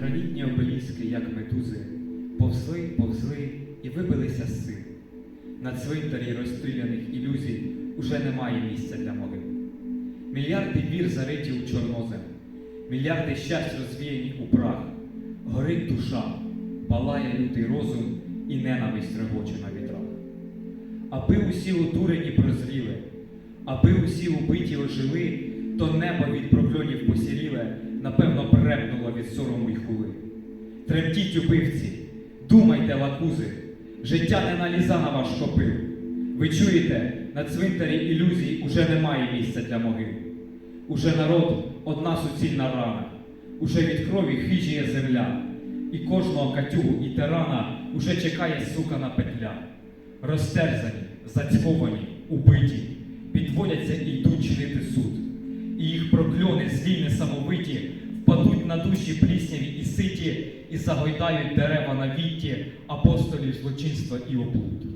Гранітні обеліски, як медузи, повзли, повзли і вибилися з сил. На цвинтарі розстріляних ілюзій уже немає місця для могил. Мільярди вір зариті у чорнозем, мільярди щастя розвіяні у прах. Горить душа, палає лютий розум і ненависть регоче на вітрах. Аби усі одурені прозріли, аби усі убиті ожили, то небо від від сорому й хули. Тремтіть убивці, думайте, лакузи, життя не наліза на ваш копил. Ви чуєте, на цвинтарі ілюзій уже немає місця для могил. Уже народ одна суцільна рана, уже від крові хижіє земля, і кожного катюгу і тирана уже чекає сукана петля. Розтерзані, зацьковані, убиті, підводяться і йдуть чинити суд. І їх прокльони злі несамовиті на душі плісняві і ситі, і загойдають дерева на вітті апостолів злочинства і облуд.